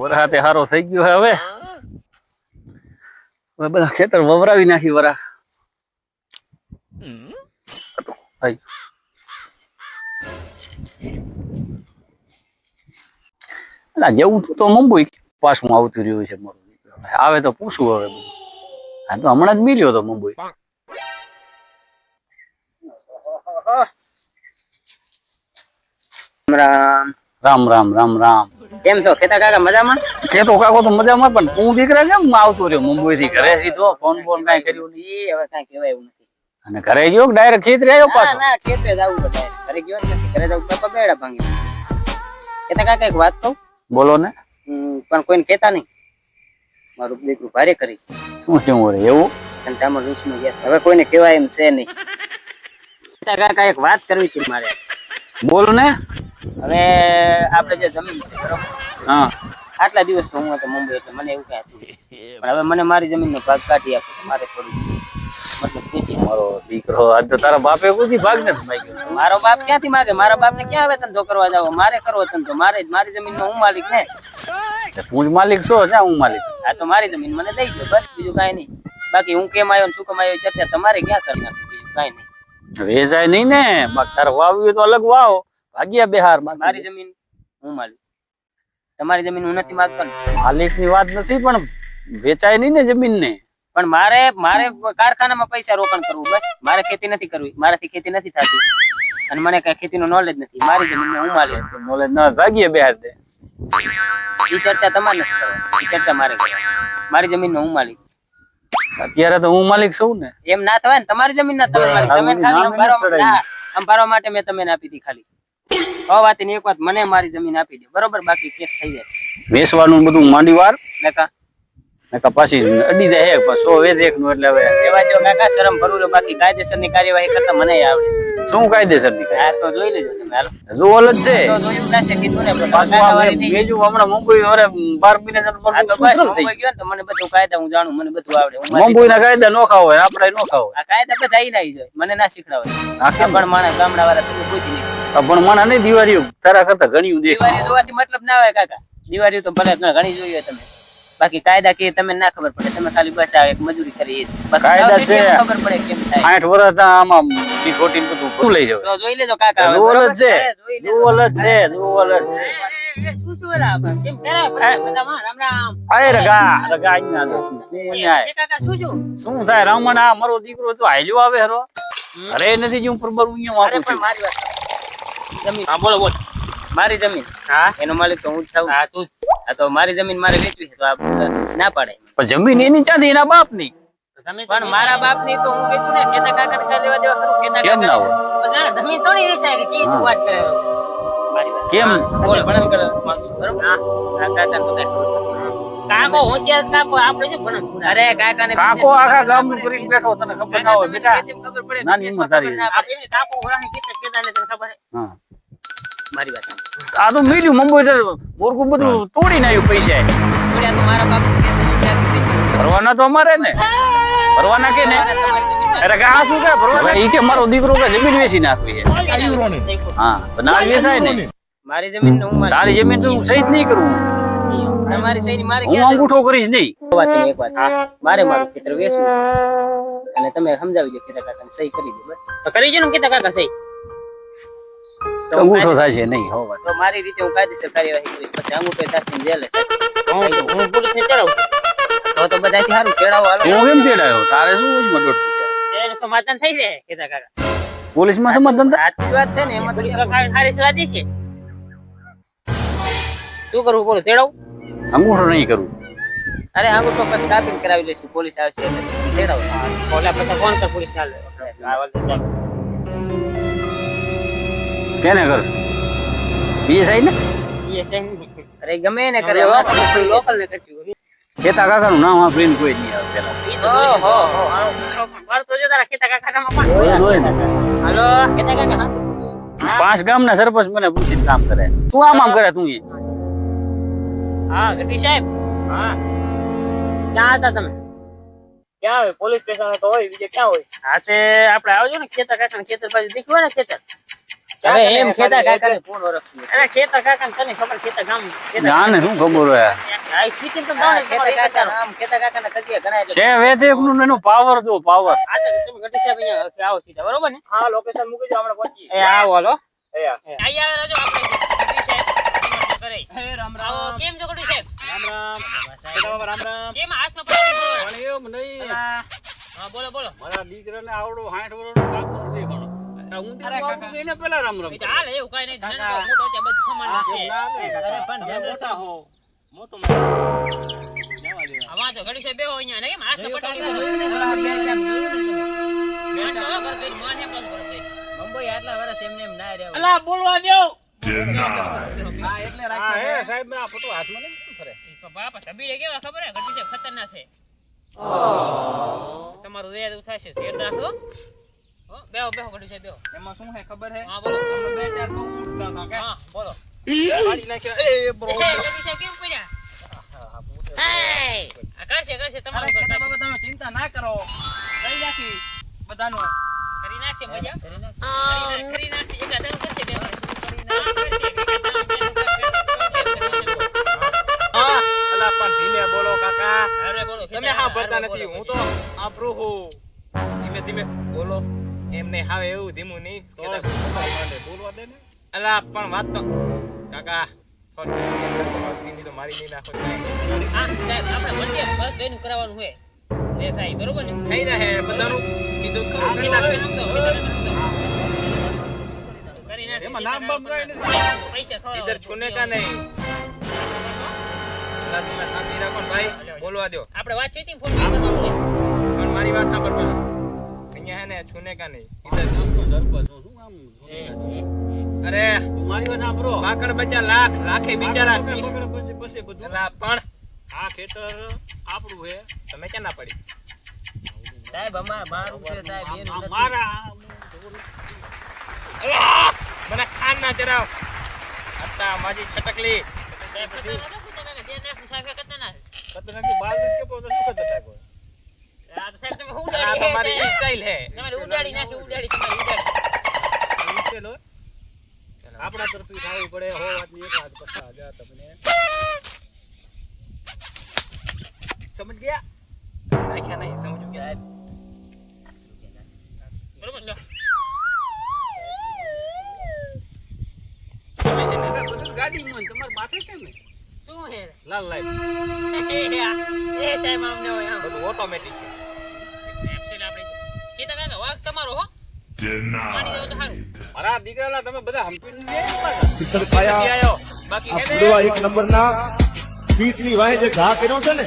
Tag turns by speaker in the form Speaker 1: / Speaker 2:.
Speaker 1: વરાતે હારો થઈ ગયો હવે. હવે બધા ખેતર વવરાવી નાખી વરા. ના જેવું તું તો મુંબઈ પાછું આવતું રહ્યું છે મારું આવે તો પૂછું હવે બધું. હા તો હમણાં જ મિલ્યો તો મુંબઈ.
Speaker 2: રામ.
Speaker 1: રામ રામ રામ રામ.
Speaker 2: કેમ છો ખેતા કાકા મજામાં?
Speaker 1: ખેતો કાકો તો મજામાં પણ હું દીકરા કેમ આવતો રહ્યો મુંબઈ થી ઘરે સીધો ફોન ફોન કઈ કર્યું નહીં
Speaker 2: હવે કઈ કહેવાય એવું નથી.
Speaker 1: અને ઘરે ગયો ડાયરેક્ટ ખેતરે આવ્યો પાછો?
Speaker 2: ના ખેતરે જ આવું બધા. ઘરે ગયો નથી ઘરે જવું પપ્પા બેડા ભાંગી કેતા કાકા એક વાત કહું?
Speaker 1: બોલો ને.
Speaker 2: પણ કોઈને કેતા નહીં? મારું દીકરું ભારે કરી.
Speaker 1: શું છે હું એવું?
Speaker 2: સંતામાં રૂસનું ગયા હવે કોઈને કહેવાય એમ છે નહીં. કાકા એક વાત કરવી હતી મારે.
Speaker 1: બોલ ને.
Speaker 2: હવે આપણે જે જમીન છે બરોબર?
Speaker 1: હા.
Speaker 2: આટલા દિવસ તો હું હતો મુંબઈ એટલે મને એવું કઈ હતું પણ હવે મને મારી જમીનનો ભાગ કાઢી આપો મારે થોડું.
Speaker 1: મારો દીકરો આજ તો તારા બાપે કોઈ ભાગ નથી માગ્યો?
Speaker 2: મારો બાપ ક્યાંથી માગે? મારા બાપ ને ક્યાં હવે ધંધો કરવા જાવ? મારે કરવો ધંધો મારે મારી જમીન હું માલિક ને?
Speaker 1: તો જ માલિક છો ને હું માલિક?
Speaker 2: આ તો મારી જમીન મને દઈ દો બસ બીજું કાંઈ નહીં. બાકી હું કેમ આવ્યો ને શું કેમ આવ્યો ચર્ચા તમારે ક્યાં કરી નાખું બીજું કાંઈ નહીં.
Speaker 1: વેચાય નહીં ને બાકી તારે વાવ્યું તો અલગ વાવો. ભાગ્યા બિહાર
Speaker 2: મારી જમીન હું માલિક તમારી જમીન હું નથી માંગતો.
Speaker 1: માલિકની વાત નથી પણ વેચાય નહીં ને જમીન ને
Speaker 2: પણ મારે મારે કારખાનામાં પૈસા રોકાણ કરવું બસ. મારે ખેતી નથી કરવી મારાથી ખેતી નથી થતી. અને મને કઈ ખેતીનું નોલેજ નથી. મારી જમીન હું માલિક
Speaker 1: નોલેજ ના ભાગ્યા બિહાર દે
Speaker 2: એ ચર્ચા તમારે નથી કરવાની. એ ચર્ચા મારે કરવાની. મારી જમીન હું માલિક
Speaker 1: અત્યારે તો હું માલિક છું ને.
Speaker 2: એમ ના થવાય ને તમારી જમીન ના તમે માલિક તમે ખાલી અંબારવા માટે મેં તમને આપી હતી ખાલી. છ વાતની એક વાત. મને મારી જમીન આપી દે. બરોબર? બાકી કેસ થઈ જાય
Speaker 1: વેચવાનું બધું માંડી વાર?
Speaker 2: નકા
Speaker 1: નકા પાછી અડી જાય એક સો વેચ એક નું એટલે હવે
Speaker 2: એવા જો કાકા શરમ ભરું બાકી કાયદેસરની કાર્યવાહી કરતા મને આવડે
Speaker 1: શું કાયદેસરની
Speaker 2: હા તો જોઈ લેજો તમે. હાલો.
Speaker 1: જોવલ જ છે.
Speaker 2: તો જોયું ના છે કીધું ને.
Speaker 1: પાછું. બીજું હમણાં મુંબઈ હવે બાર મહિના જણ
Speaker 2: પર તો બસ મુંબઈ ગયો તો મને બધું કાયદા હું જાણું મને બધું આવડે.
Speaker 1: મુંબઈ ના કાયદા નો ખાવ હોય આપડે નો ખાવ
Speaker 2: આ કાયદા બધા ઈ ના જોઈએ મને ના શીખડાવે.
Speaker 1: આખે
Speaker 2: પણ માણસ ગામડા વાળા તમે પૂછી નહીં
Speaker 1: પણ મને નહીં દિવાળીઓ તારા કરતા ઘણી દેખ
Speaker 2: દિવાળી જોવાથી મતલબ ના હોય કાકા. દિવાળી તો ભલે ઘણી જોઈ હોય તમે. બાકી કાયદા કે તમે ના ખબર પડે તમે ખાલી બસ આ એક મજૂરી કરી એ જ.
Speaker 1: કાયદા છે.
Speaker 2: ખબર પડે કેમ થાય.
Speaker 1: આઠ વર્ષ આમાં બી ખોટી બધું શું લઈ જાવ
Speaker 2: જોઈ લેજો કાકા
Speaker 1: જ છે જ છે જ છે.
Speaker 2: શું
Speaker 1: થાય? રમણ આ મારો દીકરો તો હાલ્યો આવે હરો. અરે નથી હું પર
Speaker 2: મારી વાત. જમીન. હા બોલો બોલો. મારી જમીન. હા? એનો માલિક તો હું જ છું. હા તું આ તો મારી જમીન મારે વેચવી છે તો આ ના પાડે.
Speaker 1: પણ જમીન એની ચાંદી એના બાપની
Speaker 2: પણ મારા બાપની તો હું વેચું ને કેતા કાકા ને લેવા દેવા કરું ખેતા
Speaker 1: કેમ ના હોય?
Speaker 2: જમીન થોડી વેચાય કે કી તું વાત કરે. મારી
Speaker 1: કેમ?
Speaker 2: બોલ ભણન કરે. બરોબર? હા. કાકા તો કઈ કાકો હોશિયાર કાકો આપણે શું ભણ અરે કાકા ને
Speaker 1: કાકો આખા ગામનું કરીને બેઠો તને ખબર ના હોય બેટા.
Speaker 2: ખબર પડે.
Speaker 1: નાની ઉંમર તારી.
Speaker 2: કાકો હોરાની કેટલા કેદા કેદાને તને ખબર હે?
Speaker 1: હા.
Speaker 2: મારી વાત
Speaker 1: આ તો મિલ્યું મુંબઈ તો મોરકું બધું તોડીને આવ્યું પૈસા
Speaker 2: બોલ્યા તો મારા બાપ
Speaker 1: ભરવાના તો અમારે ને. ભરવાના કે ને? અરે કે આ શું કે? ભરવાના? ઈ કે મારો દીકરો કે જમીન વેચી નાખવી છે. હા તો ના વેચાય ને.
Speaker 2: મારી જમીન ને હું મારી
Speaker 1: તારી જમીન તો હું સહી જ નહીં કરું.
Speaker 2: તમારી સહી મારે
Speaker 1: હું અંગૂઠો કરીશ નહીં.
Speaker 2: વાત એક વાત. મારે મારું ખેતર વેચવું અને તમે સમજાવી દો ખેતા કાકાને સહી કરી દો બસ. તો કરી દો ને ખેતા કાકા સહી?
Speaker 1: અંગૂઠો થાય નહીં હો
Speaker 2: તો મારી રીતે હું કાયદેસર કાર્યવાહી કરીશ પછી અંગૂઠો થશે જેલે હું પોલીસ ને ચડાવું તો તો બધાથી સારું ચડાવો હાલો.
Speaker 1: હું કેમ ચડાયો? તારે શું હોય મડોટ પૂછે
Speaker 2: સમાધાન થઈ જાય કેતા કાકા.
Speaker 1: પોલીસમાં સમાધાન
Speaker 2: સાચી વાત છે ને એમાં તો સારી સલાહ છે. શું કરવું બોલો તેડાવું
Speaker 1: અંગૂઠો નહીં કરું.
Speaker 2: અરે અંગૂઠો પછી કાપીને કરાવી લઈશું પોલીસ આવશે એટલે તેડાવો ઓલા પછી ફોન કર પોલીસ ચાલે
Speaker 1: કેને કરશું બીએસઆઈ ને?
Speaker 2: અરે ગમે એને કરે લોકલ ને કરશું.
Speaker 1: ખેતા કાકા નું નામ આપીને કોઈ નહીં આવે પેલા.
Speaker 2: મારતો જો તારા ખેતા કાકા નામ કોણ
Speaker 1: જોઈ જોઈ ને.
Speaker 2: હાલો ખેતા કાકા
Speaker 1: પાંચ ગામ ના સરપંચ મને પૂછીને કામ કરે. તું આમ આમ કરે તું એ
Speaker 2: હા ગઢવી સાહેબ. હા. ક્યાં હતા તમે? ક્યાં હોય? પોલીસ સ્ટેશન તો હોય બીજે ક્યાં હોય? હા તે આપણે આવજો ને ખેતર કાકા ખેતર બાજુ દીખ્યું ને ખેતર?
Speaker 3: હવે એમ ખેતા કાકાને ફોન ઓળખતી અરે ખેતા કાકાને તને ખબર ખેતા ગામ ખેતા
Speaker 4: જાને શું ખબર હોય
Speaker 3: આ? ખીચીને તો જાણે ખેતા કાકાના આમ ખેતા કાકાના કજિયા ઘણા એટલે
Speaker 4: છે વેચે એકનું એનું પાવર જો પાવર
Speaker 3: આ તો તમે ગઢી સાહેબ અહીંયા આવો સીધા બરોબર ને? હા લોકેશન મૂકી દો આપણે પહોંચીએ. એ આવો હાલો.
Speaker 5: આઈ આવે રાજો આપણે. ગઢવી સાહેબ તમારું કરે?
Speaker 3: એ રામ
Speaker 5: કેમ છો સાહેબ?
Speaker 3: રામ રામ. રામ રામ.
Speaker 5: કેમ હાથમાં
Speaker 4: એમ નહીં.
Speaker 5: હા બોલો બોલો.
Speaker 4: મારા દીકરાને આવડો 60 વર્ષનો કાકો નથી દેખાણો. હું દીકરો એને પેલા રામ રામ
Speaker 5: એ એવું કઈ નહીં. નાનો મોટો છે બધું સમાન છે
Speaker 3: અરે પણ જનરેશન હો. મોટો
Speaker 5: આ વાંધો ઘડી સાહેબ બેહો અહીંયા. ને કેમ હાથમાં પકડી તો હવે ભરતભાઈ માન એમ પાછું
Speaker 3: મુંબઈ આટલા વર્ષ એમને એમ ના રહેવું
Speaker 5: અલા બોલવા દો
Speaker 3: હા એટલે
Speaker 4: હા હે સાહેબ મેં ફોટો હાથમાં નહીં કેમ ફરે
Speaker 5: બાપા તબીડે કેવા ખબર હે ઘટી સાહેબ ખતરનાક છે. તમારું વેદ ઉઠાશે ધ્યાન રાખો. બેહો બેહો ઘડી સાહેબ બેહો.
Speaker 3: એમાં શું હે ખબર હે?
Speaker 5: હા બોલો.
Speaker 3: બે ચાર બહુ ઉઠતા હતા કે?
Speaker 5: હા બોલો.
Speaker 3: પાડી નાખ્યો. એ બરો
Speaker 5: ઘડી સાહેબ કેમ પડ્યા? આ કરશે કરશે તમારું કરશે.
Speaker 3: બાબા તમે ચિંતા ના કરો. લઈ નાખી બધાનું.
Speaker 5: કરી નાખશે મજા? કરી નાખશે કરશે
Speaker 6: બોલો કાકા.
Speaker 5: બોલો
Speaker 6: તમે હા ભરતા નથી હું તો આપણું હું. ધીમે ધીમે બોલો. એમને હાવે એવું ધીમું નહીં.
Speaker 4: બોલવા દે ને
Speaker 6: અલા પણ વાત તો કાકા મારી નહીં નાખો કાંઈ.
Speaker 5: હા સાહેબ આપણે મંડે બસ બેનું કરાવવાનું હોય એ થાય બરોબર ને
Speaker 6: થઈ રહે બધાનું કીધું કરી
Speaker 5: કરી
Speaker 6: નાખે.
Speaker 4: એમાં નામ બામ કાંઈ નથી.
Speaker 5: પૈસા ખવડાવો.
Speaker 6: ઇધર છુને કા નહીં શાંતિ રાખો ભાઈ બોલવા દો
Speaker 5: આપણે વાત ફોન છે.
Speaker 6: પણ મારી વાત સાંભળ પણ અહીંયા હે ને છૂને કા નહીં? ઇધર
Speaker 4: તો સરપંચ હું શું કામ
Speaker 6: અરે
Speaker 4: મારી વાત સાંભળો.
Speaker 6: પાકડ બચ્ચા લાખ લાખે બિચારા સી
Speaker 4: પછી પછી બધું.
Speaker 6: અલા પણ
Speaker 4: આ ખેતર આપણું હે
Speaker 6: તમે ક્યાં ના પડી?
Speaker 3: સાહેબ અમાર મારું છે સાહેબ નથી.
Speaker 4: મારા
Speaker 6: અલા! મને ખાન ના ચડાવ. અત્તા માજી છટકલી.
Speaker 5: સાહેબ સાહેબ એ ખતરનાક.
Speaker 4: ખતરનાકી બાર કે પોતા શું ખતરનાક હોય
Speaker 5: આ તો સાહેબ તમે
Speaker 6: આ
Speaker 5: ઉડાડી
Speaker 6: તો
Speaker 5: હે,
Speaker 6: મારી
Speaker 5: સાહેબ.
Speaker 6: સ્ટાઇલ હે
Speaker 5: તમારે ઉડાડી નાખી ઉડાડી તમારી ઉડાડી
Speaker 4: વિશેલ હોય. આપણા તરફથી ખાવું પડે હો વાતની એક વાત પછા હજાર તમને
Speaker 6: સમજ ગયા નાખ્યા નહીં સમજુ ગયા
Speaker 5: બરોબર લો.
Speaker 6: તમે છે ને
Speaker 4: એટલે બધું ગાડીમાં હોય, તમારે માથે કેમ ને
Speaker 5: શું હે.
Speaker 4: લાલ લાઈટ.
Speaker 5: એ સાહેબ આમ ન હોય
Speaker 6: બધું ઓટોમેટિક છે.
Speaker 5: આપણે. ચેતા કાકા વાઘ તમારો હો.
Speaker 4: મારા દીકરાના તમે બધા આવ્યો
Speaker 6: બાકી
Speaker 7: એક નંબરના પીઠની વાહે જે ઘા કર્યો છે ને